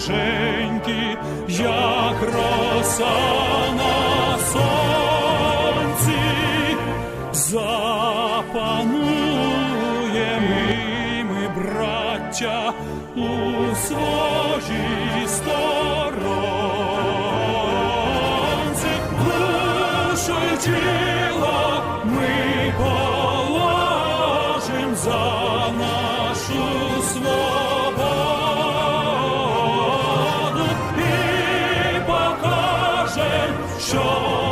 вороженьки, як роса на сонці, запануєм ми, браття, у своїй сторонці, душу ми положим за нашу show.